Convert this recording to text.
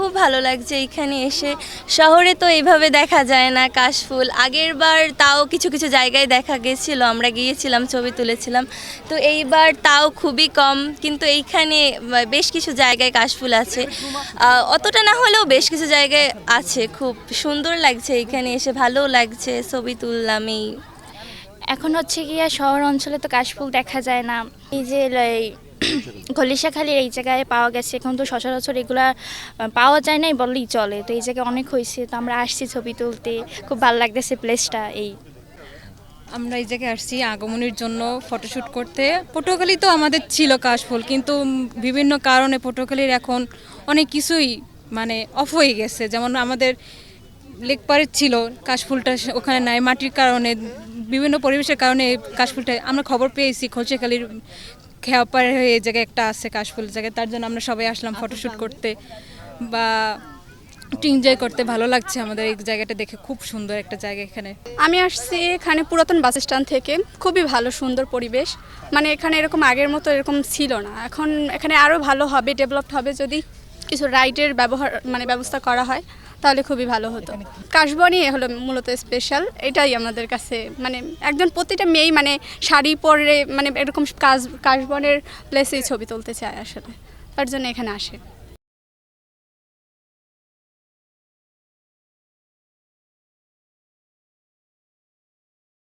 খুব ভালো লাগছে এখানে এসে। শহরে তো এইভাবে দেখা যায় না, কাশফুল। আগের বার তাও কিছু কিছু জায়গায় দেখা গেছিল, আমরা গিয়েছিলাম, ছবি তুলেছিলাম। তো এইবার তাও খুবই কম, কিন্তু এইখানে বেশ কিছু জায়গায় কাশফুল আছে। অতটা না হলেও বেশ কিছু জায়গায় আছে, খুব সুন্দর লাগছে এখানে এসে ভালো লাগছে, ছবি তুললাম এই। এখন হচ্ছে গিয়া শহর অঞ্চলে তো কাশফুল দেখা যায় না। এই যে খলিশাখালির এই জায়গায় পাওয়া গেছে। এখন তো সচরাচর এগুলা পাওয়া যায় নাই বললেই চলে। তো এই জায়গায় অনেক হয়েছে। তো আমরা আসছি ছবি তুলতে। খুব ভালো লাগতেছে প্লেসটা এই। আমরা এই জায়গায় আসছি আগমনের জন্য ফটোশ্যুট করতে। পটুয়াখালী তো আমাদের ছিল কাশফুল, কিন্তু বিভিন্ন কারণে পটুয়াখালীর এখন অনেক কিছুই মানে অফ হয়ে গেছে। যেমন আমাদের লেকপারে ছিল কাশফুলটা ওখানে নাই মাটির কারণে, বিভিন্ন পরিবেশের কারণে কাশফুলটা আমরা খবর পেয়েছি খলসেখালির খেয়াপাড়ে হয়ে এই জায়গায় একটা আছে কাশফুল জায়গায় তার জন্য আমরা সবাই আসলাম ফটোশ্যুট করতে বা একটু এনজয় করতে ভালো লাগছে আমাদের এই জায়গাটা দেখে খুব সুন্দর একটা জায়গা এখানে। আমি আসছি এখানে পুরাতন বাস স্ট্যান্ড থেকে খুবই ভালো সুন্দর পরিবেশ। মানে এখানে এরকম আগের মতো এরকম ছিল না এখন এখানে আরও ভালো হবে ডেভেলপড হবে যদি কিছু রাইডের ব্যবহার মানে ব্যবস্থা করা হয় তাহলে খুবই ভালো হতো। কাশবনই হলো মূলত স্পেশাল এটাই আমাদের কাছে মানে একজন প্রতিটা মেয়েই মানে শাড়ি পরে মানে এরকম কাশবনের প্লেসেই ছবি তুলতে চায় আসলে। তার জন্য এখানে আসে।